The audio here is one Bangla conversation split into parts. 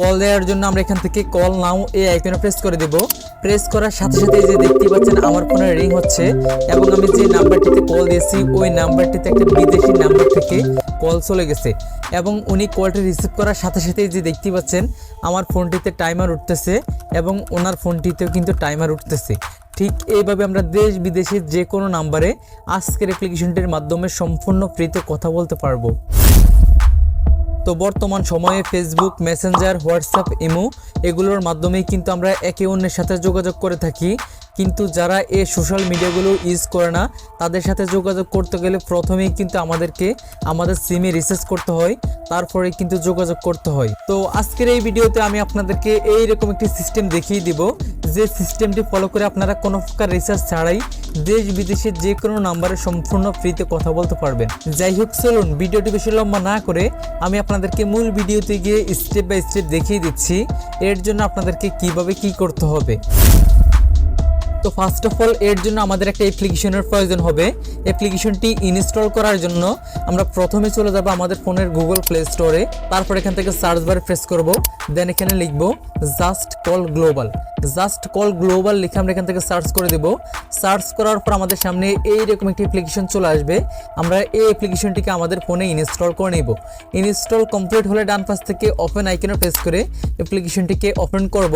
কল দেওয়ার জন্য আমরা এখান থেকে কল নাও এই আইকনে প্রেস করে দেব। প্রেস করার সাথে সাথে যে দেখতে পাচ্ছেন, আমার ফোনে রিং হচ্ছে এবং আমি যে নাম্বারটিতে কল দিয়েছি, ওই নাম্বারটিতে একটা বিদেশি নাম্বার থেকে কল চলে গেছে। এবং উনি কলটি রিসিভ করার সাথে সাথে যে দেখতে পাচ্ছেন, আমার ফোনটিতে টাইমার উঠতেছে এবং ওনার ফোনটিতেও কিন্তু টাইমার উঠতেছে। ঠিক এইভাবে আমরা দেশ বিদেশের যে কোনো নাম্বারে আজকের অ্যাপ্লিকেশনটির মাধ্যমে সম্পূর্ণ ফ্রিতে কথা বলতে পারব। তো বর্তমান সময়ে ফেসবুক মেসেঞ্জার হোয়াটসঅ্যাপ ইমো এগুলোর মাধ্যমেই কিন্তু আমরা একে অন্যের সাথে যোগাযোগ করে থাকি। কিন্তু যারা এই সোশ্যাল মিডিয়াগুলো ইউজ করে না, তাদের সাথে যোগাযোগ করতে গেলে প্রথমেই কিন্তু আমাদেরকে আমাদের সিমে রিসার্চ করতে হয়, তারপরে কিন্তু যোগাযোগ করতে হয়। তো আজকের এই ভিডিওতে আমি আপনাদেরকে এই রকম একটি সিস্টেম দেখিয়ে দিব, যে সিস্টেমটি ফলো করে আপনারা কোনো প্রকার রিসার্চ ছাড়াই দেশ বিদেশের যে কোনো নাম্বারে সম্পূর্ণ ফ্রিতে কথা বলতে পারবেন। যাই হোক, চলুন ভিডিওটি বেশি লম্বা না করে আমি আপনাদেরকে মূল ভিডিওতে গিয়ে স্টেপ বাই স্টেপ দেখিয়ে দিচ্ছি, এর জন্য আপনাদেরকে কীভাবে কি করতে হবে। তো ফার্স্ট অফ অল এর জন্য আমাদের একটা অ্যাপ্লিকেশনের প্রয়োজন হবে। অ্যাপ্লিকেশনটি ইনস্টল করার জন্য আমরা প্রথমে চলে যাব আমাদের ফোনের গুগল প্লে স্টোরে তারপর এখান থেকে সার্চ বারে প্রেস করব। দেন এখানে লিখব just call global just call global লিখে আমরা এখান থেকে সার্চ করে দেব। সার্চ করার পর আমাদের সামনে এইরকম একটি অ্যাপ্লিকেশন চলে আসবে। আমরা এই অ্যাপ্লিকেশনটিকে আমাদের ফোনে ইনস্টল করে নেব। ইনস্টল কমপ্লিট হলে ডান পাশ থেকে ওপেন আইকনে প্রেস করে অ্যাপ্লিকেশনটিকে ওপেন করব।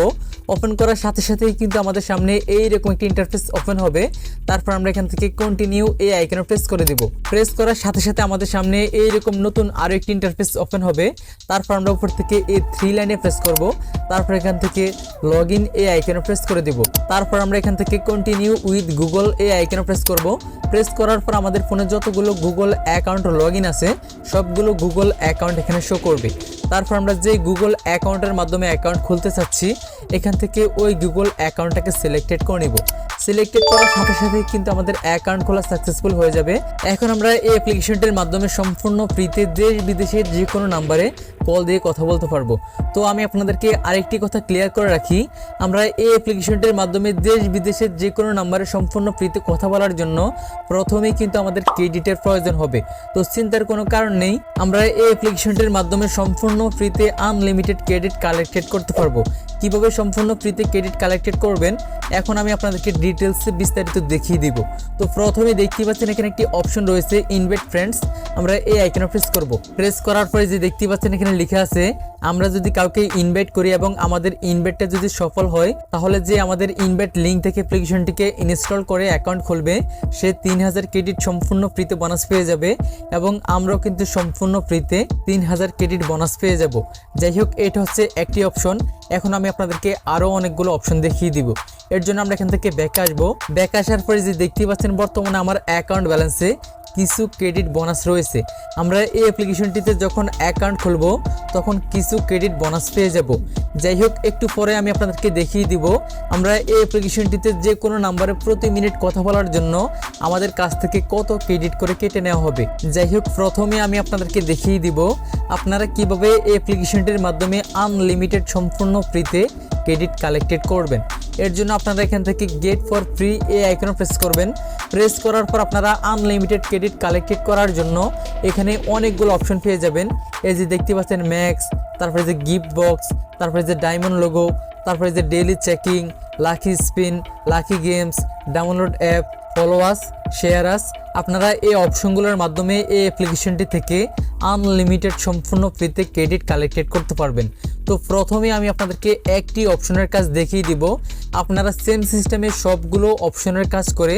ওপেন করার সাথে সাথেই কিন্তু আমাদের সামনে এইরকম একটি ইন্টারফেস ওপেন হবে, তারপর আমরা এখান থেকে কন্টিনিউ এই আইকনে প্রেস করে দিব। প্রেস করার সাথে সাথে আমাদের সামনে এইরকম নতুন আরও একটি ইন্টারফেস ওপেন হবে, তারপর আমরা উপর থেকে এই থ্রি লাইনে প্রেস করব, তারপর এখান থেকে লগ ইন এই আইকনে প্রেস করে দিব। তারপর আমরা এখান থেকে কন্টিনিউ উইথ গুগল এই আইকনে প্রেস করব। প্রেস করার পর আমাদের ফোনে যতগুলো গুগল অ্যাকাউন্ট লগ ইন আছে, সবগুলো গুগল অ্যাকাউন্ট এখানে শো করবে। তারপর আমরা যে গুগল অ্যাকাউন্টের মাধ্যমে অ্যাকাউন্ট খুলতে চাচ্ছি এখান থেকে ওই গুগল অ্যাকাউন্টটাকে সিলেক্টেড করে নিব। সিলেক্টেড করার সাথে সাথে কিন্তু আমাদের অ্যাকাউন্ট খোলা সাকসেসফুল হয়ে যাবে। এখন আমরা এই অ্যাপ্লিকেশনটির মাধ্যমে সম্পূর্ণ ফ্রিতে দেশ বিদেশের যে কোনো নাম্বারে কল দিয়ে কথা বলতে পারব। তো আমি আপনাদেরকে আরেকটি কথা ক্লিয়ার করে রাখি। আমরা এই অ্যাপ্লিকেশনটির মাধ্যমে দেশ বিদেশের যে কোনো নাম্বারে সম্পূর্ণ ফ্রিতে কথা বলার জন্য প্রথমেই কিন্তু আমাদের ক্রেডিটের প্রয়োজন হবে। তো চিন্তার কোনো কারণ নেই, আমরা এই অ্যাপ্লিকেশনটির মাধ্যমে সম্পূর্ণ ফ্রিতে আনলিমিটেড ক্রেডিট কালেক্টেড করতে পারব। কীভাবে সম্পূর্ণ ফ্রিতে ক্রেডিট কালেক্টেড করবেন? এখন আমি আপনাদেরকে ডিটেলসে বিস্তারিত দেখিয়ে দিব। তো প্রথমে দেখতে পাচ্ছেন এখানে একটি অপশন রয়েছে ইনভেট ফ্রেন্ডস আমরা এই আইকনে প্রেস করব। প্রেস করার পরে যে দেখতে পাচ্ছেন এখানে লেখা আছে আমরা যদি কাউকে ইনভাইট করি এবং আমাদের ইনভাইটটা যদি সফল হয়, তাহলে যে আমাদের ইনভাইট লিঙ্ক থেকে অ্যাপ্লিকেশনটিকে ইনস্টল করে অ্যাকাউন্ট খুলবে, সে তিন হাজার ক্রেডিট সম্পূর্ণ ফ্রিতে বোনাস পেয়ে যাবে এবং আমরাও কিন্তু সম্পূর্ণ ফ্রিতে তিন হাজার ক্রেডিট বোনাস পেয়ে যাব। যাই হোক, এটা হচ্ছে একটি অপশন এখন আমি আপনাদেরকে আরও অনেকগুলো অপশন দেখিয়ে দিব। এর জন্য আমরা এখান থেকে ব্যাক আসব। ব্যাক আসার পরে যে দেখতে পাচ্ছেন, বর্তমানে আমার অ্যাকাউন্ট ব্যালেন্সে কিছু ক্রেডিট বোনাস রয়েছে। আমরা এই অ্যাপ্লিকেশনটিতে যখন অ্যাকাউন্ট খুলব, তখন কিছু ক্রেডিট বোনাস পেয়ে যাব। যাই হোক, একটু পরে আমি আপনাদেরকে দেখিয়ে দিব। আমরা এই অ্যাপ্লিকেশনটিতে যে কোনো নাম্বারে প্রতি মিনিট কথা বলার জন্য আমাদের কাছ থেকে কত ক্রেডিট করে কেটে নেওয়া হবে। যাই হোক, প্রথমে আমি আপনাদেরকে দেখিয়ে দিব। আপনারা কীভাবে এই অ্যাপ্লিকেশনটির মাধ্যমে আনলিমিটেড সম্পূর্ণ ফ্রিতে ক্রেডিট কালেক্টেড করবেন। এর জন্য আপনারা এখান থেকে গেট ফর ফ্রি এ আইকনে প্রেস করবেন। প্রেস করার পর আপনারা আনলিমিটেড ক্রেডিট কালেক্টেড করার জন্য এখানে অনেকগুলো অপশন পেয়ে যাবেন। এই যে দেখতে পাচ্ছেন ম্যাক্স তারপরে যে গিফট বক্স তারপরে যে ডায়মন্ড লোগো তারপরে যে daily checking lucky spin lucky games download app follow us share us আপনারা এই অপশনগুলোর মাধ্যমে এই অ্যাপ্লিকেশনটি থেকে আনলিমিটেড সম্পূর্ণ ফ্রিতে ক্রেডিট কালেক্টেড করতে পারবেন। তো প্রথমে আমি আপনাদেরকে একটি অপশনের কাজ দেখিয়ে দিব। আপনারা সেম সিস্টেমে সবগুলো অপশনের কাজ করে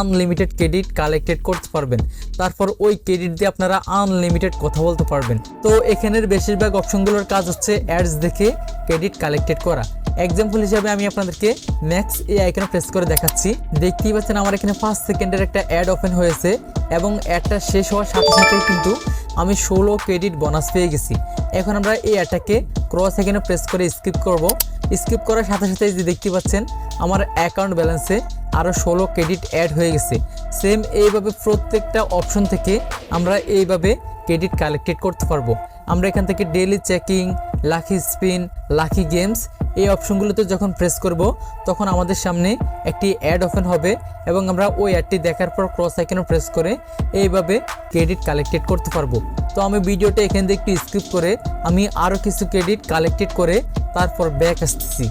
আনলিমিটেড ক্রেডিট কালেক্টেড করতে পারবেন। তারপর ওই ক্রেডিট দিয়ে আপনারা আনলিমিটেড কথা বলতে পারবেন। তো এখানের বেশিরভাগ অপশনগুলোর কাজ হচ্ছে অ্যাডস দেখে ক্রেডিট কালেক্টেড করা। এক্সাম্পল হিসাবে আমি আপনাদেরকে ম্যাক্স এই আইকনে প্রেস করে দেখাচ্ছি। দেখতেই পাচ্ছেন আমার এখানে ফার্স্ট সেকেন্ডের একটা অ্যাড ওপেন হয়েছে এবং অ্যাডটা শেষ হওয়ার সাথে সাথেই কিন্তু আমি ষোলো ক্রেডিট বোনাস পেয়ে গেছি। এখন আমরা এই অ্যাডটাকে ক্রস এখানে প্রেস করে স্কিপ করব। স্কিপ করার সাথে সাথে যে দেখতে পাচ্ছেন, আমার অ্যাকাউন্ট ব্যালেন্সে আরও ষোলো ক্রেডিট অ্যাড হয়ে গেছে। সেম এইভাবে প্রত্যেকটা অপশন থেকে আমরা এইভাবে ক্রেডিট কালেক্টেড করতে পারব। আমরা এখান থেকে daily checking lucky spin lucky games এই অপশনগুলোতে যখন প্রেস করব, তখন আমাদের সামনে একটি অ্যাড ওপেন হবে এবং আমরা ওই অ্যাডটি দেখার পর ক্রস আইকনে প্রেস করে এইভাবে ক্রেডিট কালেক্টেড করতে পারব। তো আমি ভিডিওটা এখান থেকে একটু স্কিপ করে আমি আরও কিছু ক্রেডিট কালেক্টেড করে তারপর ব্যাক আসতেছি।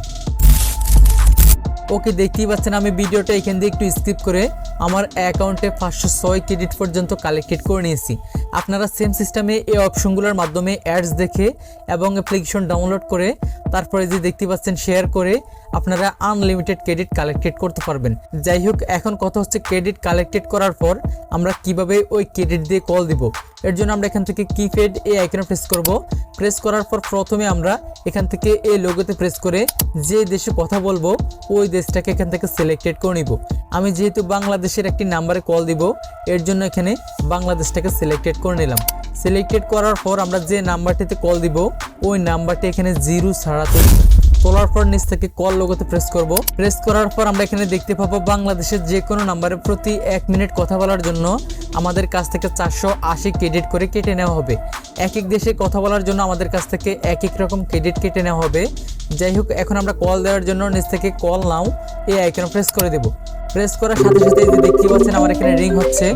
ওকে, দেখতেই পাচ্ছেন আমি ভিডিওটা এখান দিয়ে একটু স্কিপ করে আমার অ্যাকাউন্টে পাঁচশো ছয় ক্রেডিট পর্যন্ত কালেক্টেড করে নিয়েছি। আপনারা সেম সিস্টেমে এই অপশনগুলোর মাধ্যমে অ্যাডস দেখে এবং অ্যাপ্লিকেশন ডাউনলোড করে, তারপরে যে দেখতে পাচ্ছেন শেয়ার করে আপনারা আনলিমিটেড ক্রেডিট কালেক্টেড করতে পারবেন। যাই হোক এখন কথা হচ্ছে ক্রেডিট কালেক্টেড করার পর আমরা কীভাবে ওই ক্রেডিট দিয়ে কল দিব। এর জন্য আমরা এখান থেকে কিপ্যাড এই আইকনে প্রেস করব। প্রেস করার পর প্রথমে আমরা এখান থেকে এই লোগোতে প্রেস করে যে দেশে কথা বলব, ওই দেশটাকে এখান থেকে সিলেক্টেড করে নিব। আমি যেহেতু বাংলাদেশের একটি নাম্বারে কল দিব, এর জন্য এখানে বাংলাদেশটাকে সিলেক্টেড করে নিলাম। সিলেক্টেড করার পর আমরা যে নাম্বারটিতে কল দিব, ওই নাম্বারটি এখানে জিরো ছাড়াতে তোলার পর নিচ থেকে কল লোগোতে প্রেস করব। প্রেস করার পর আমরা এখানে দেখতে পাবো বাংলাদেশের যে কোনো নাম্বারে প্রতি এক মিনিট কথা বলার জন্য আমাদের কাছ থেকে চারশো আশি ক্রেডিট করে কেটে নেওয়া হবে। এক এক দেশে কথা বলার জন্য আমাদের কাছ থেকে এক এক রকম ক্রেডিট কেটে নেওয়া হবে। যাই হোক, এখন আমরা কল দেওয়ার জন্য নিচ থেকে কল নাও এই আইকনে প্রেস করে দেব। প্রেস করার সাথে সাথে যে দেখতে পাচ্ছেন আমার এখানে রিং হচ্ছে।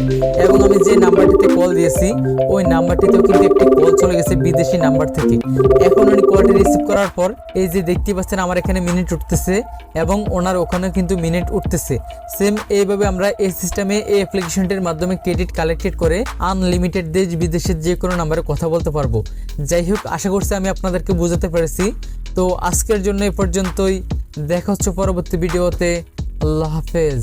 এবং আমি যে নাম্বারটিতে কল দিয়েছি, ওই নাম্বারটিতেও কিন্তু একটি কল চলে গেছে বিদেশি নাম্বার থেকে। এখন উনি কলটি রিসিভ করার পর এই যে দেখতে পাচ্ছেন আমার এখানে মিনিট উঠতেছে এবং ওনার ওখানে কিন্তু মিনিট উঠতেছে। সেম এইভাবে আমরা এই সিস্টেমে এই অ্যাপ্লিকেশনটির মাধ্যমে ক্রেডিট কালেক্টেড করে আনলিমিটেড দেশ বিদেশের যে কোনো নাম্বারে কথা বলতে পারব। যাই হোক, আশা করছি আমি আপনাদেরকে বোঝাতে পেরেছি। তো আজকের জন্য এ পর্যন্তই। দেখা হচ্ছে পরবর্তী ভিডিওতে আল্লাহ হাফেজ